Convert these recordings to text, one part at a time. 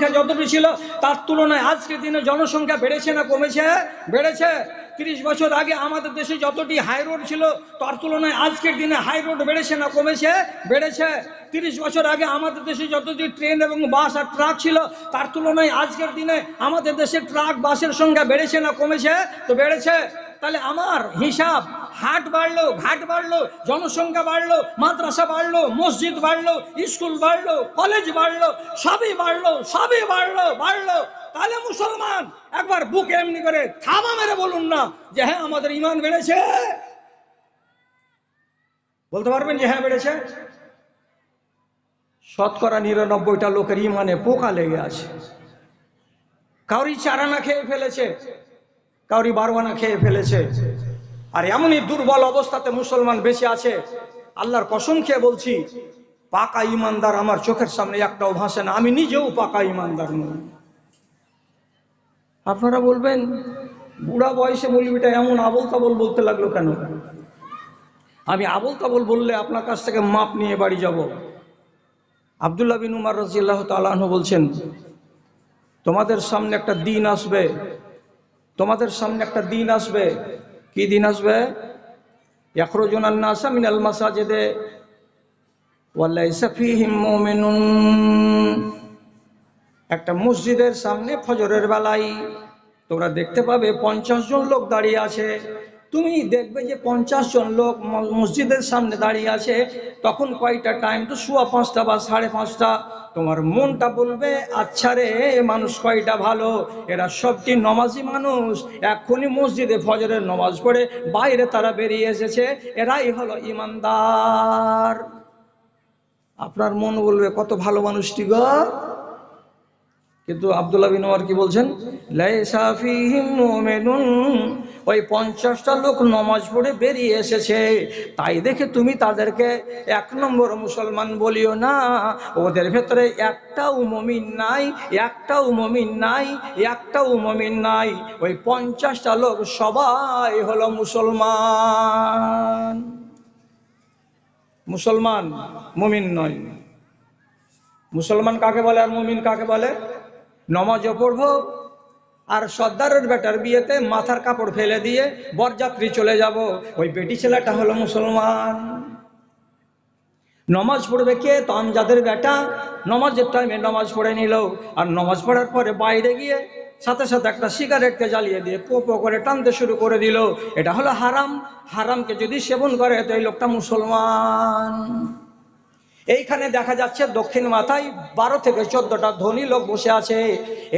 জনসংখ্যা যতটি ছিল, তার তুলনায় আজকের দিনে জনসংখ্যা বেড়েছে না কমেছে? বেড়েছে। তিরিশ বছর আগে আমাদের দেশে যতটি হাই রোড ছিল, তার তুলনায় আজকের দিনে হাই রোড বেড়েছে না কমেছে? বেড়েছে। তিরিশ বছর আগে আমাদের দেশে যতটি ট্রেন এবং বাস আর ট্রাক ছিল, তার তুলনায় আজকের দিনে আমাদের দেশে ট্রাক বাসের সংখ্যা বেড়েছে না কমেছে? তো বেড়েছে। তাহলে আমার হিসাব, হাট বাড়লো, ঘাট বাড়লো, জনসংখ্যা বাড়লো, মাদ্রাসা বাড়লো, মসজিদ বাড়লো, স্কুল বাড়লো, কলেজ বাড়লো, সবই বাড়লো সবই বাড়লো বাড়লো। তাহলে মুসলমান, একবার বুক এমনি করে থামা মেরে বলুন না যে হ্যাঁ আমাদের ইমান বেড়েছে। বলতে পারবেন যে হ্যাঁ বেড়েছে? শতকরা নিরানব্বইটা লোকের ইমানে পোকা লেগে আছে। কাউরি চারানা খেয়ে ফেলেছে। কাউরি বারোয়ানা খেয়ে ফেলেছে। আর এমনই দুর্বল অবস্থাতে মুসলমান বেঁচে আছে। আল্লাহর কসম খেয়ে বলছি, পাকা ইমানদার আমার চোখের সামনে একটাও ভাসে না, আমি নিজেও পাকা ইমানদার নই। আপনারা বলবেন, বুড়া বয়সে বলবিটা এমন আবল তাবল বলতে লাগল কেন? আমি আবল তাবল বললে আপনার কাছ থেকে মাপ নিয়ে বাড়ি যাব। আবদুল্লাহ বিন উমার রাজিয়াল্লাহ তালাহ বলছেন, তোমাদের সামনে একটা দিন আসবে তোমাদের সামনে একটা দিন আসবে। কি দিন আসবে? ইয়াখরুজুন আন-নাসা মিনাল একটা মসজিদের সামনে ফজরের বেলায়। তোমরা দেখতে পাবে পঞ্চাশ জন লোক দাঁড়িয়ে আছে। তুমি দেখবে যে পঞ্চাশ জন লোক মসজিদের সামনে দাঁড়িয়ে আছে, তখন কয়টা টাইম তো শুয়া পাঁচটা বা সাড়ে পাঁচটা। তোমার মনটা বলবে আচ্ছা রে, মানুষ কয়টা ভালো? এরা সবটি নমাজি মানুষ? এখনই মসজিদে ফজরের নমাজ পড়ে বাইরে তারা বেরিয়ে এসেছে। এরাই হলো ইমানদার। আপনার মন বলবে, কত ভালো মানুষটি গো। কিন্তু আব্দুল্লাহ বিন ওমর কি বলছেন? লাইসা ফীহিম মুমিনুন ওই পঞ্চাশটা লোক নমাজ পড়ে বেরিয়ে এসেছে। তাই দেখে তুমি তাদেরকে এক নম্বর মুসলমান বলিও না। ওদের ভেতরে একটাও মমিন নাই, একটাও মমিন নাই, একটাও মমিন নাই। ওই পঞ্চাশটা লোক সবাই হলো মুসলমান। মুসলমান মুমিন নয়। মুসলমান কাকে বলে আর মুমিন কাকে বলে? নমাজও পড়ব আর সর্দারের বেটার বিয়েতে মাথার কাপড় ফেলে দিয়ে বরযাত্রী চলে যাব। ওই বেটি ছেলেটা হলো মুসলমান। নমাজ পড়বে কে? তো আমজাদের বেটা। নমাজের টাইমে নমাজ পড়ে নিল। আর নমাজ পড়ার পরে বাইরে গিয়ে সাথে সাথে একটা সিগারেটকে জ্বালিয়ে দিয়ে পো পো করে টানতে শুরু করে দিল। এটা হলো হারাম। হারামকে যদি সেবন করে, তো এই লোকটা মুসলমান। এইখানে দেখা যাচ্ছে দক্ষিণ মাথায় বারো থেকে চোদ্দটা ধনী লোক বসে আছে।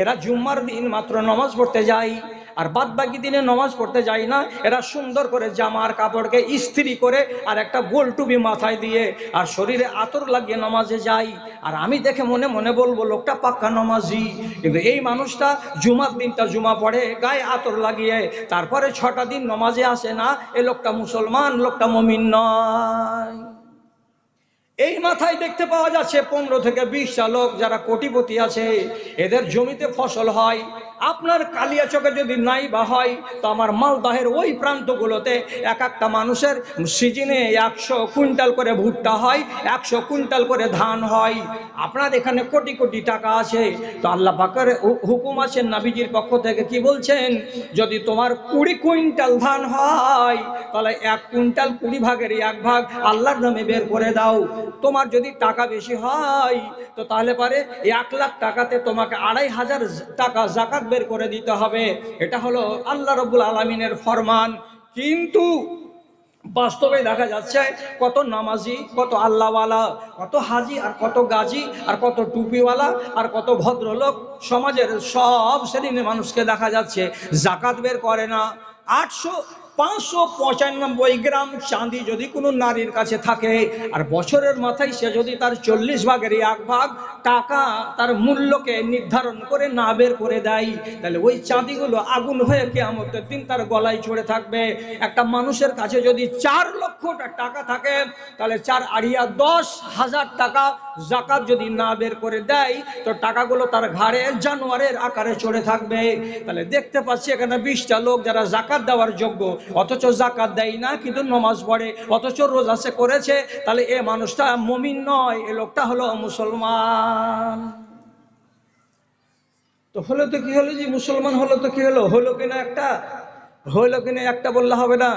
এরা জুম্মার দিন মাত্র নমাজ পড়তে যায়, আর বাদ বাকি দিনে নমাজ পড়তে যায় না। এরা সুন্দর করে জামার কাপড়কে ইস্ত্রি করে আর একটা গোল টুপি মাথায় দিয়ে আর শরীরে আতর লাগিয়ে নমাজে যায়। আর আমি দেখে মনে মনে বলব, লোকটা পাক্কা নমাজি। কিন্তু এই মানুষটা জুমার দিনটা জুমা পড়ে, গায়ে আতর লাগিয়ে, তারপরে ছটা দিন নমাজে আসে না। এ লোকটা মুসলমান, লোকটা মমিন নয়। এই মাথায় দেখতে পাওয়া যাচ্ছে পনেরো থেকে বিশটা লোক যারা কোটিপতি আছে, এদের জমিতে ফসল হয়। আপনার কালিয়া চকে যদি নাই বা হয়, তো আমার মালদাহের ওই প্রান্তগুলোতে এক একটা মানুষের সিজনে একশো কুইন্টাল করে ভুট্টা হয়, একশো কুইন্টাল করে ধান হয়। আপনার এখানে কোটি কোটি টাকা আছে। তো আল্লাহ পাকের হুকুম আছে নাবিজির পক্ষ থেকে কি বলছেন? যদি তোমার কুড়ি কুইন্টাল ধান হয়, তাহলে এক কুইন্টাল কুড়ি ভাগের এক ভাগ আল্লাহর নামে বের করে দাও। তোমার যদি টাকা বেশি হয়, তো তাহলে পারে এক লাখ টাকাতে তোমাকে আড়াই হাজার টাকা জাকাত বের করে দিতে হবে। এটা হলো আল্লাহ রব্বুল আলমিনের ফরমান। কিন্তু বাস্তবে দেখা যাচ্ছে কত নামাজি, কত আল্লাহওয়ালা, কত হাজি আর কত গাজী আর কত টুপিওয়ালা আর কত ভদ্রলোক সমাজের সব শ্রেণির মানুষকে দেখা যাচ্ছে। জাকাত বের করে না। আটশো পাঁচশো পঁচানব্বই গ্রাম চাঁদি যদি কোনো নারীর কাছে থাকে, আর বছরের মাথায় সে যদি তার চল্লিশ ভাগের এক ভাগ টাকা তার মূল্যকে নির্ধারণ করে না বের করে দেয়, তাহলে ওই চাঁদিগুলো আগুন হয়ে কেয়ামতের দিন তার গলায় চড়ে থাকবে। একটা মানুষের কাছে যদি চার লক্ষ টাকা থাকে, তাহলে চার আড়িয়া দশ হাজার টাকা জাকাত যদি না বের করে দেয়, তো টাকাগুলো তার ঘাড়ে জানোয়ারের আকারে চড়ে থাকবে। তাহলে দেখতে পাচ্ছি এখানে বিশটা লোক যারা জাকাত দেওয়ার যোগ্য অথচ জাকাত দেয় না, কিন্তু নমাজ পড়ে, অথচ রোজা সে করেছে, তাহলে এ মানুষটা মমিন নয়, এ লোকটা হলো মুসলমান। তো হলো তো কি হলো যে মুসলমান হলো তো কি হলো? হলো কিনা একটা হইল কিনা একটা বললে হবে না।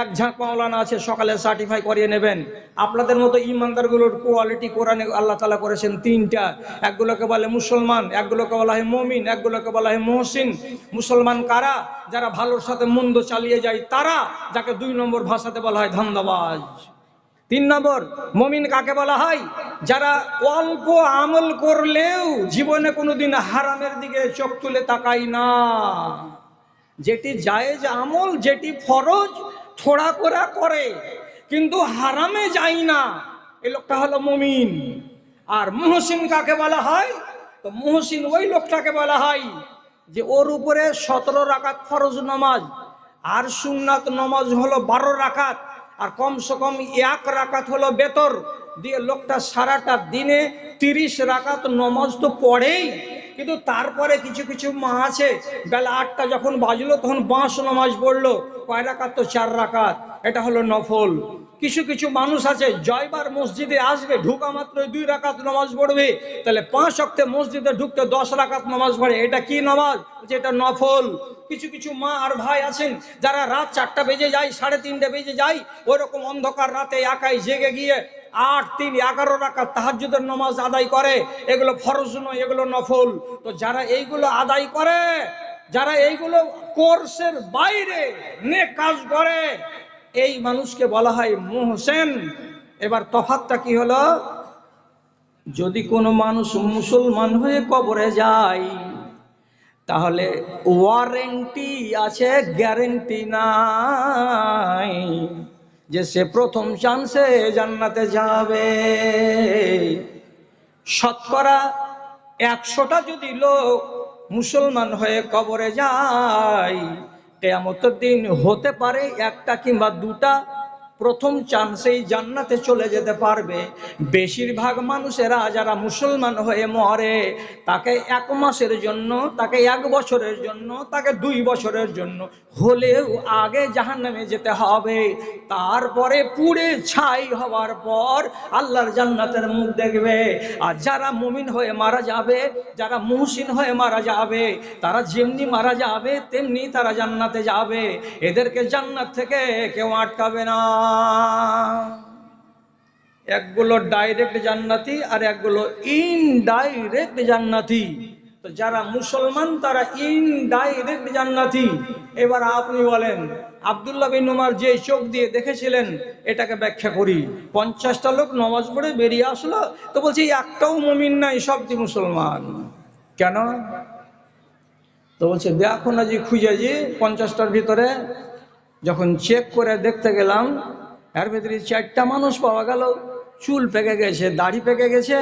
এক ঝাঁক মাওলানা আছে, সকালে সার্টিফাই করিয়ে নেবেন। আপনাদের মতো ইমানদারগুলোর কোয়ালিটি কোরআনে আল্লাহ তালা করেছেন তিনটা। একগুলোকে বলে মুসলমান, একগুলোকে বলা হয় মমিন, একগুলোকে বলা হয় মহসিন। মুসলমান কারা? যারা ভালোর সাথে মন্দ চালিয়ে যায় তারা, যাকে দুই নম্বর ভাষাতে বলা হয় ধান্দাবাজ। তিন নম্বর, মমিন কাকে বলা হয়? যারা অল্প আমল করলেও জীবনে কোনোদিন হারামের দিকে চোখ তুলে তাকাই না। যেটি জায়েজ আমল, যেটি ফরজ থোড়া করা করে, কিন্তু হারামে যাই না। এ লোকটা হলো মমিন। আর মুহসিন কাকে বলা হয়? তো মুহসিন ওই লোকটাকে বলা হয় যে ওর উপরে সতেরো রাকাত ফরজ নামাজ, আর সুন্নাত নামাজ হলো বারো রাকাত, আর কমসে কম এক রাকাত হলো বেতর। দিয়ে লোকটা সারাটা দিনে তিরিশ রাকাত নমাজ তো পড়েই কিন্তু তারপরে কিছু কিছু মা আছে, বেলা আটটা যখন বাজলো, তখন বাঁশ নমাজ পড়ল, কয় রাকাত তো চার রাকাত, এটা হলো নফল। কিছু কিছু মানুষ আছে, জয়বার মসজিদে আসবে, ঢুকা মাত্র দুই রাকাত নামাজ পড়বে, তাহলে পাঁচ অক্টে মসজিদে ঢুকতে দশ রাকাত নামাজ পড়ে, এটা কি নামাজ? বলছে, এটা নফল। কিছু কিছু মা আর ভাই আছেন, যারা রাত চারটা বেজে যায়, সাড়ে তিনটে বেজে যায়, ওইরকম অন্ধকার রাতে একাই জেগে গিয়ে আট, তিন, এগারো রাকাত তাহাজ্জুদের নামাজ আদায় করে, এগুলো ফরজ নয়, এগুলো নফল। তো যারা এইগুলো আদায় করে, যারা এইগুলো কোর্সের বাইরে নে কাজ করে, এই মানুষকে বলা হয় মোহসেন এবার তফাতটা কি হলো? যদি কোনো মানুষ মুসলমান হয়ে কবরে যায়, তাহলে ওয়ারেন্টি আছে, গ্যারেন্টি নাই। যে সে প্রথম চান্সে জান্নাতে যাবে। শতকরা একশোটা যদি লোক মুসলমান হয়ে কবরে যায়, কেয়ামতের দিন হতে পারে একটা কিংবা দুটা প্রথম চান্সেই জান্নাতে চলে যেতে পারবে। বেশিরভাগ মানুষেরা যারা মুসলমান হয়ে মরে, তাকে এক মাসের জন্য, তাকে এক বছরের জন্য, তাকে দুই বছরের জন্য হলেও আগে জাহান্নামে যেতে হবে। তারপরে পুড়ে ছাই হওয়ার পর আল্লাহর জান্নাতের মুখ দেখবে। আর যারা মুমিন হয়ে মারা যাবে, যারা মুহসিন হয়ে মারা যাবে, তারা যেমনি মারা যাবে, তেমনি তারা জান্নাতে যাবে। এদেরকে জান্নাত থেকে কেউ আটকাবে না। একগুলো ডাইরেক্ট জান্নাতি আর একগুলো ইনডাইরেক্ট জান্নাতি। তো যারা মুসলমান, তারা ইনডাইরেক্ট জান্নাতি। এবার আপনি বলেন, আবদুল্লাহ বিন উমার যে চোখ দিয়ে দেখেছিলেন, এটাকে ব্যাখ্যা করি। পঞ্চাশটা লোক নমাজ পড়ে বেরিয়ে আসলো, তো বলছি একটাও মমিন নাই, সবটি মুসলমান। কেন? তো বলছে, দেখো না যে খুঁজে যে পঞ্চাশটার ভিতরে, যখন চেক করে দেখতে গেলাম এর ভিতরে চারটা মানুষ পাওয়া গেল। চুল পেকে গেছে, দাড়ি পেকে গেছে,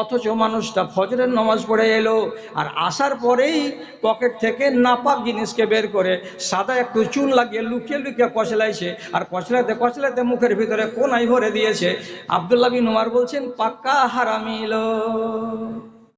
অথচ মানুষটা ফজরের নামাজ পড়ে এলো। আর আসার পরেই পকেট থেকে নাপাক জিনিসকে বের করে সাদা একটু চুন লাগিয়ে লুকিয়ে লুকিয়ে কচলাইছে। আর কচলাতে কচলাতে মুখের ভিতরে কোনাই ভরে দিয়েছে। আবদুল্লাহ বিন উমার বলছেন, পাক্কা হারামিল।